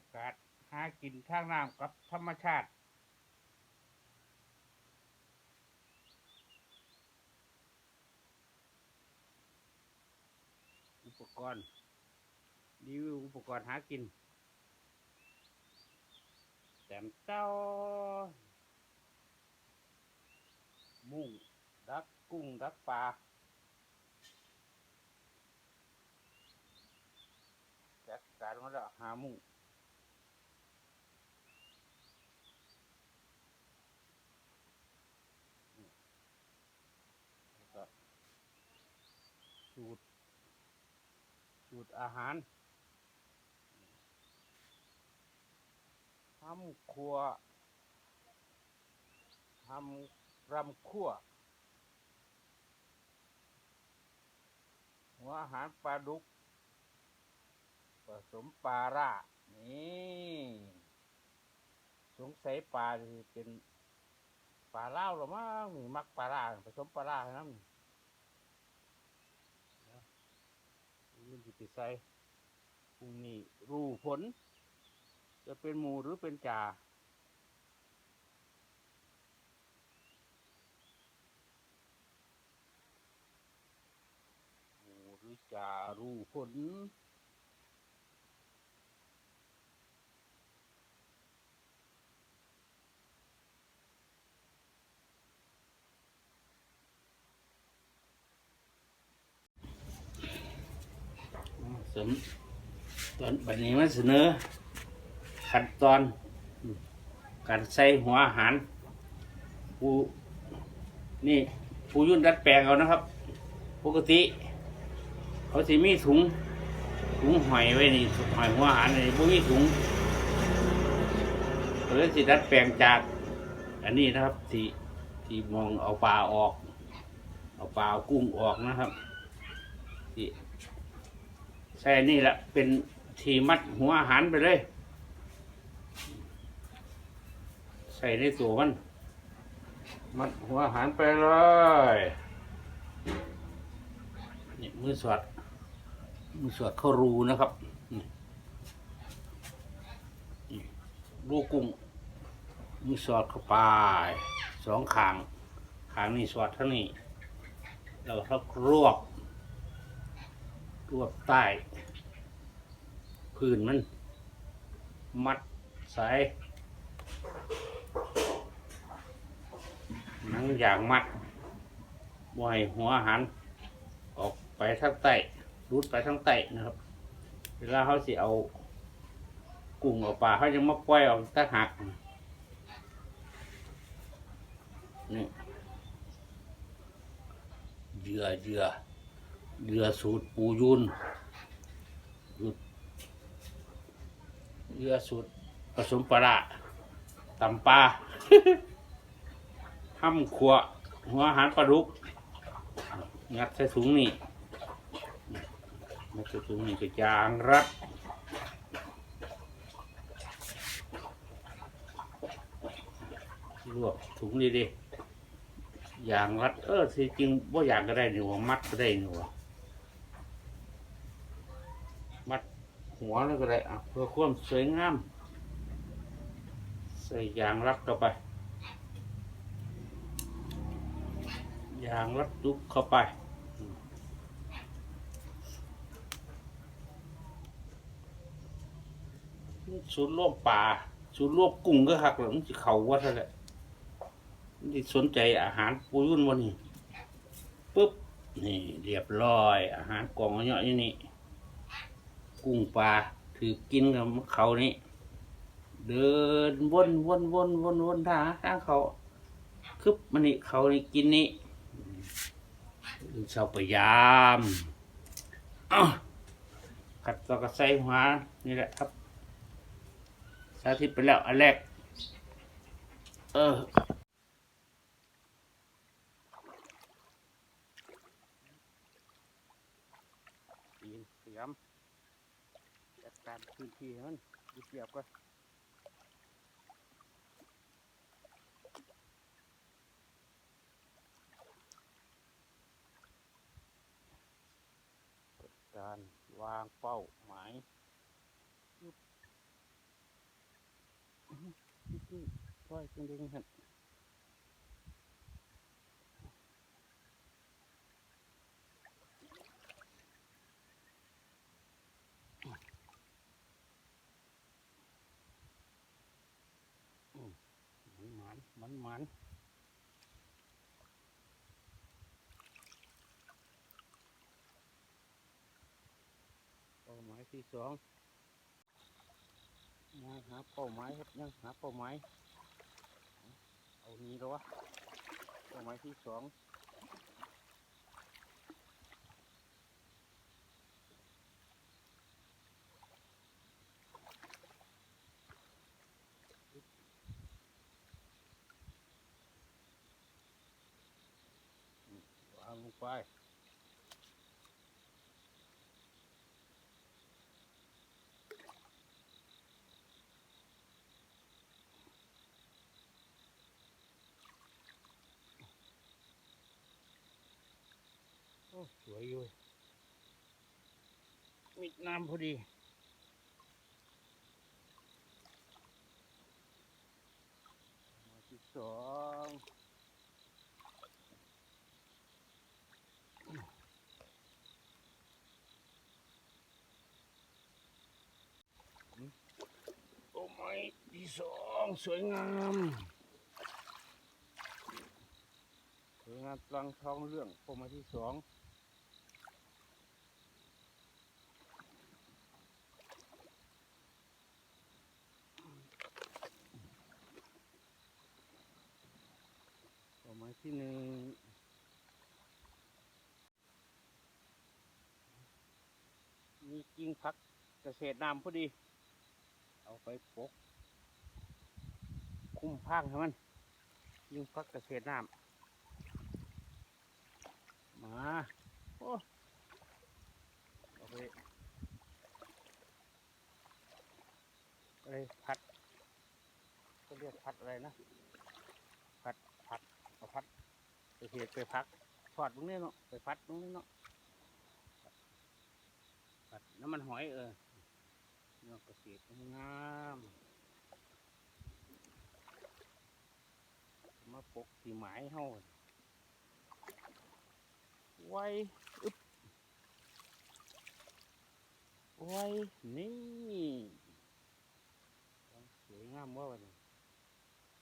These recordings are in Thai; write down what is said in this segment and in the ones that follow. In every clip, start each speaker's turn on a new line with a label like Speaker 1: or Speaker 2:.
Speaker 1: ากาศหากินทางน้ำกับธรรมชาติ อุปกรณ์รีวิวอุปกรณ์หากินแต้มเต้า มุ่ง ดักกุ้ง ดักปลาจัดการมาแล้วหามุ่งนี่แล้วก็ สูตร สูตรอาหารทำครัวทำรำคั่วหัวอาหารปลาดุก ผสมปลาร่านี่สงสัยปลาสิเป็นปลาเล่าหรือมั้งนี่มักปลาร่าผสมปลาร่าให้น้ำนี่เดี๋ยว ยืนสิไปใส่พรุ่งนี้รูผล จะเป็นหมูหรือเป็นจ่าหมูหรือจ่ารูผล มตอนบัดนี้มาเสนอ ขั้นตอน การใส่หัวอาหารผู้นี่ผู้ยุ่นดัดแปลงเอานะครับ ปกติ เขาสิมีถุงถุงหอยไว้นี่หอยหัวอาหารนี่พวกมีถุงเขาเลยสิดัดแปลงจาก อันนี้นะครับที่ที่มองเอาปลาออก เอาปลาเอากุ้งออกนะครับที่ ใช่นี่แหละเป็นทีมัดหัวอาหารไปเลย ใส่ในตัวมัน มัดหัวอาหารไปเลยนี่มือสวดมือสวดเข้ารูนะครับนี่รูกกุ้งมือสอดเข้าไปสองขางขางนี่สอดเท่านี้แล้วก็รวบ รวบใต้พื้นมัน มัดสายนังอย่างมัดบ่ให้หัวหารออกไปทางใต้รูดไปทางใต้นะครับ เวลาเขาสิเอากุ้งเอาปลาเขาจะมาปล่อยออกตะหักนี่เหยื่อเหยื่อ เรือสูตรปูยุนสูตรเรือสูตรผสมปลาตำปลาห้ำขัวหัวอาหารปลาดุกงัดใส่ถุงนี่งัดใส่ถุงนี่ก็ยางรัดรวบถุงนี่ดิยางรัดเออที่จริงว่าอยางก็ได้นี่ว่ามัดก็ได้นี่ว่า มัดหัวแล้วก็ได้อะเพื่อความสวยงาม ใส่ยางรัดเข้าไป ยางรัดลุกเข้าไปอืมศูนย์รวมป่าศูนย์รวมกุ้งก็หักหลังจะเขาว่าเท่าไหร่ที่สนใจอาหารปูยุ่นวันนี้ปุ๊บนี่เรียบร้อย อาหารกล่องเนาะนี่นี่ กุ้งปลาถือกินกับเขานี่เดินวนวนวนวนวนทางทางเขาคึบมันนี่เขานี่กินนี่เสาพยายามขัดต่อกับใส่หัวนี่แหละครับ สาธิตไปแล้วอันแรกเออปีนเสียมจัด การพื้นที่มันเรียบก่อนการวางเป้าหมายปึ๊บนี่ปล่อยจริงๆครับอืมมันห มันหมันเป้าหมายที่สองยังหาเป้าหมายครับยังหาเป้าหมายเอานี้แล้ววะเป้าหมายที่สองอืมวางลงไป โอ้สวยอยู่มีน้ำพอดีมาที่สองเป้าหมาย ที่สองสวยงามสวยงามกลางท้องเรื่องเป้าหมาที่สองเป้าหมาที่หนึ่งมีกิ่งพักเกษตรน้ำพอดี เอาไปปก คุ้มพางให้มันกิ่งพักเกษตรน้ำมาโอ้เอาไปอะไรพัดก็เรียกพัดอะไรนะพัดพัดเอาพัดไปเหตุไปพักทอดตรงนี้เนาะไปพัดตรงนี้เนาะพัดน้ำมันหอยเออเนาะเกษตรงาม มาปกที่หมายเฮาไว้อึบไว้นี่สวยงามว่าวัน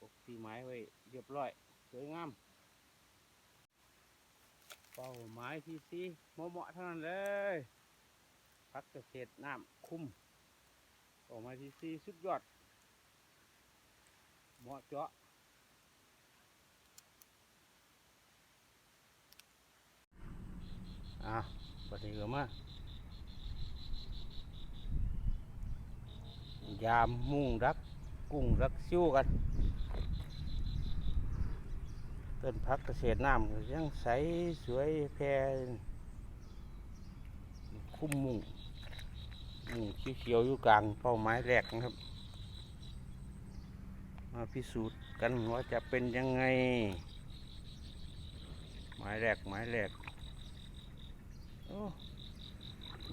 Speaker 1: ปกที่ไม้ไว้เรียบร้อย สวยงามเป้าหมายที่สี่เหมาะเหมาะๆเท่านั้นเลยพักเกษตรน้ำคุ้มเป้าหมาที่สีสุดยอดเหมาะเจาะอะ ปฏิกรมายามมุ่งรักกุ้งรักซิ่วกันต้นพักเกษตรน้ำยังใสสวยแพรคุ้มมุงมุงเขียวอยู่กลางเป้าหมายแรกนะครับ มาพิสูจน์กันว่าจะเป็นยังไงหมายแรกหมายแรก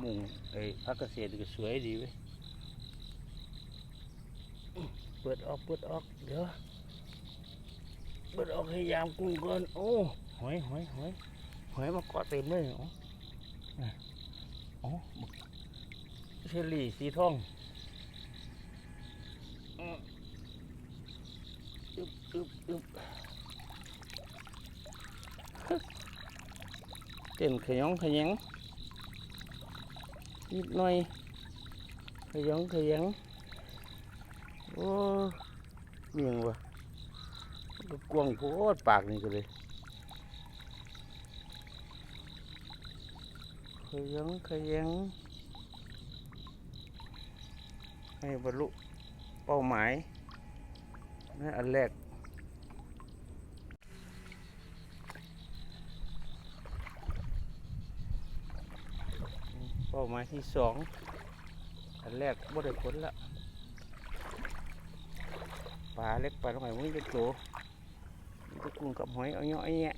Speaker 1: มุงไอ้พักเกษตรก็สวยดีเว้ยเปิดออกเปิดออกเดี๋ยวเปิดออกให้ยามกุ้งก่อนโอ้หอยหอยหอยหอยมาเกาะเต็มเลยโอ้โอ้เชอรี่สีทองอึบอึบอึบ เต้นขยองขยังนิดหน่อยขยองขยังโอ้เมียงวะก็กวางโพดปากนี่ก็เลยขยันขยันให้บรรลุเป้าหมายนั่นอันแรก มาที่สองอันแรกบ่ได้ผลละปลาเล็กปลาหอยมึงจะโตมึงจะกุ้งกับหอยเอาเนาะเนี่ย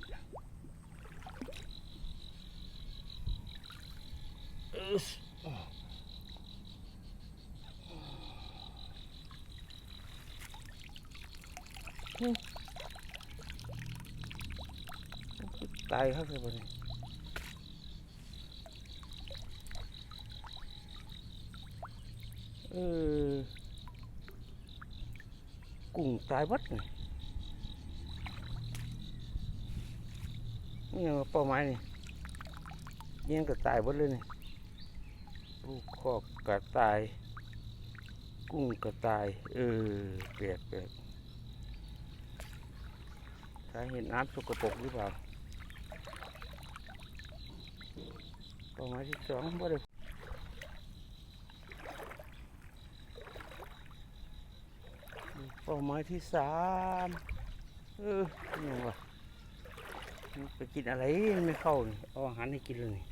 Speaker 1: ตายครับเลยบ่เนี่ย เออ กุ้งตายบัดนี่นี่ยังเป้าหมายนี่ยังก็ตายบัดเลยนี่ลูกคอกกระตาย กุ้งกระตาย เออแปลกแปลกสาเหตุน้ำสกปรกหรือเปล่าเป้าหมายที่สองบ่ได้ เป้าหมายที่สามเออนี่ยังวะไปกินอะไรไม่เข้านี่เอาอาหารให้กินเลยนี่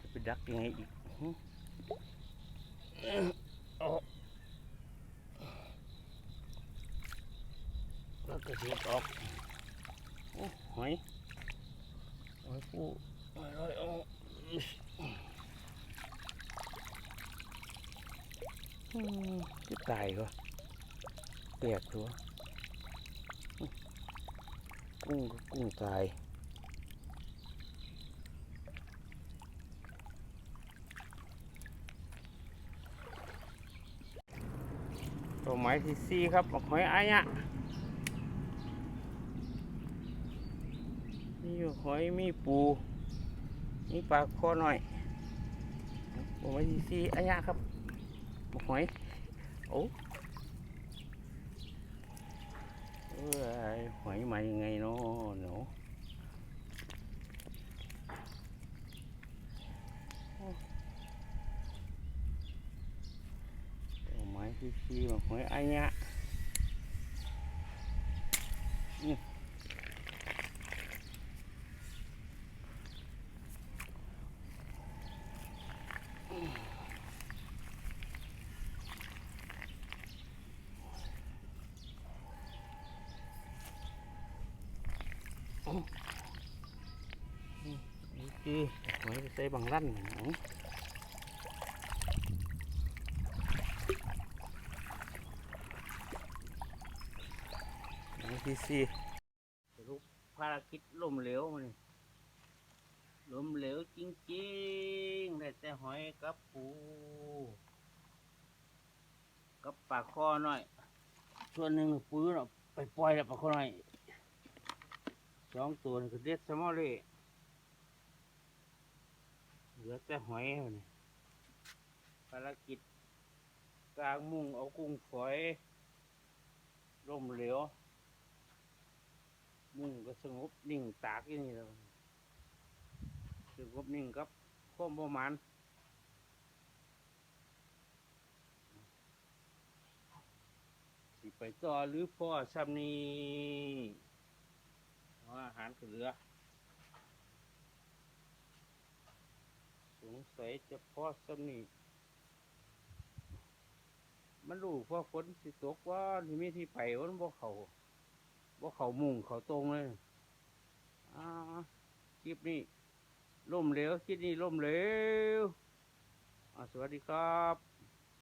Speaker 1: จะไปดักยังไงอีกหึเอแล้วก็เสียบออกโอ้หอยหอยปูหอยลอยเอา อืมก็ตายก็แปลกตัวกุ้งก็กุ้งตายตัวไม้ที่สี่ครับบักหอยอายะมีหอยมีปูมีปลาคอหน่อยตัวไม้ที่สี่อายะครับ บักหอยโอ้เอ้ยหอยมายังไงเนาะ หนูตัวไม้ที่สี่บักหอยใส่บังลั่นหนูนี่ที่สี่สรุปภารกิจล่มเหลวมันล้มเหลวจริงๆ ได้แต่หอยกับปูกับปลาคอหน่อย ส่วนหนึ่งปูเนาะไปปล่อยแล้วปลาคอหน่อยสองตัวนี่ก็เด็ดสมอเลย เหลือแต่หอยมันนี่ภารกิจกลางมุ่งเอากุ้งฝอยร่มเหลวมุ่งก็สงบนิ่งตากอยู่นี่แล้วสงบนิ่งครับข้อมประมาณสิไปต่อหรือพ่อซ้ำนี้เอาอาหารก็เหลือ สงสัยจะพอสำนีมันรู้พราฝนสิตกว่าที่มีที่ไปวันบ่เขาบ่เขามุ่งเขาตรงเลยอ่าคลิปนี้ล่มเหลวคลิปนี้ล่มเหลวสวัสดีครับ